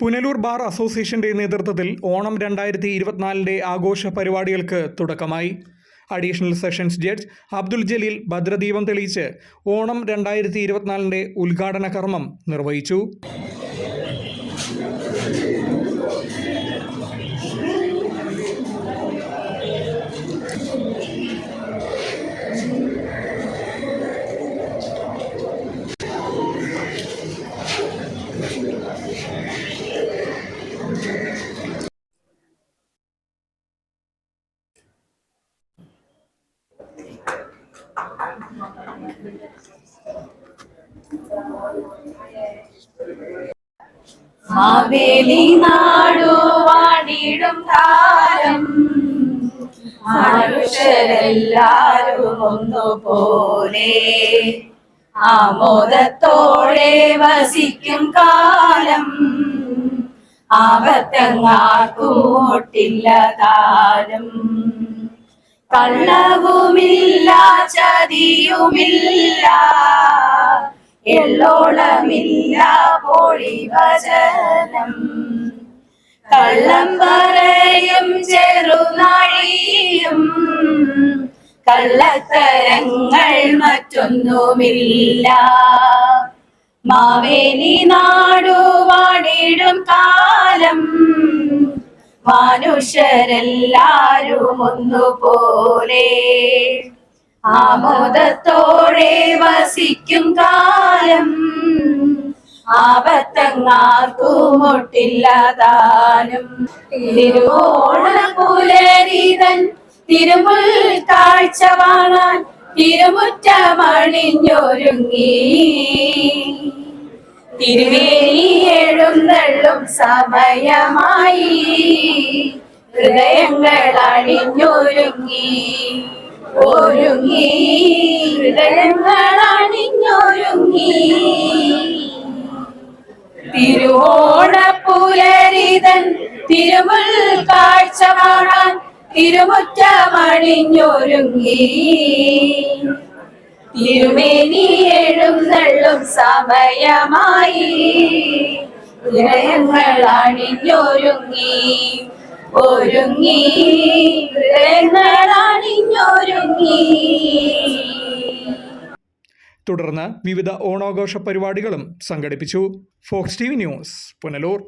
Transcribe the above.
Punalur bar അസോസിയേഷന്റെ നേതൃത്വത്തിൽ ഓണം രണ്ടായിരത്തി ഇരുപത്തിനാലിന്റെ ആഘോഷ പരിപാടികൾക്ക് തുടക്കമായി. Additional sessions judge Abdul Jaleel ഭദ്രദീപം തെളിയിച്ച് ഓണം രണ്ടായിരത്തി ഇരുപത്തിനാലിന്റെ ഉദ്ഘാടന കർമ്മം നിർവഹിച്ചു. മാവേലി നാടുവാണിടും കാലം മനുഷ്യരെല്ലാരും ഒന്നുപോലെ ആമോദത്തോടെ വസിക്കും കാലം. ആപത്തങ്ങാർക്കും ഒട്ടില്ല താരം. കള്ളവുമില്ല ചതിയുമില്ല. എല്ലോളമില്ല പൊളിവചനം കള്ളം പറയും ചെറുനാഴിയും കള്ളത്തരങ്ങൾ മറ്റൊന്നുമില്ല. മാവേലി നാടുവാടിടും കാലം. മനുഷ്യരെല്ലാരും ഒന്നുപോലെ ആമോദത്തോടെ വസിക്കും കാലം ആപത്തങ്ങാർക്കുമൊട്ടില്ലതാനും. തിരുവോണപുലരിതൻ തിരുമുൽ കാഴ്ച വാണാൻ തിരുമുറ്റമണിഞ്ഞൊരുങ്ങി. തിരുവേലി സമയമായി. ഹൃദയങ്ങൾ അണിഞ്ഞൊരുങ്ങി. ഒരുങ്ങി. ഹൃദയങ്ങൾ അണിഞ്ഞൊരുങ്ങി. തിരുവോണപ്പുലരിതൻ തിരുമുൽ കാഴ്ച കാണാൻ തിരുമുറ്റമണിഞ്ഞൊരുങ്ങി. തിരുമേനി എഴുന്നള്ളും സമയമായി. ഹൃദയങ്ങൾ അണിഞ്ഞൊരുങ്ങി ഒരുങ്ങി. ഹൃദയങ്ങൾ അണിഞ്ഞൊരുങ്ങി തുടർന്ന് വിവിധ ഓണാഘോഷ പരിപാടികളും സംഘടിപ്പിച്ചു. Fox T V news Punalur.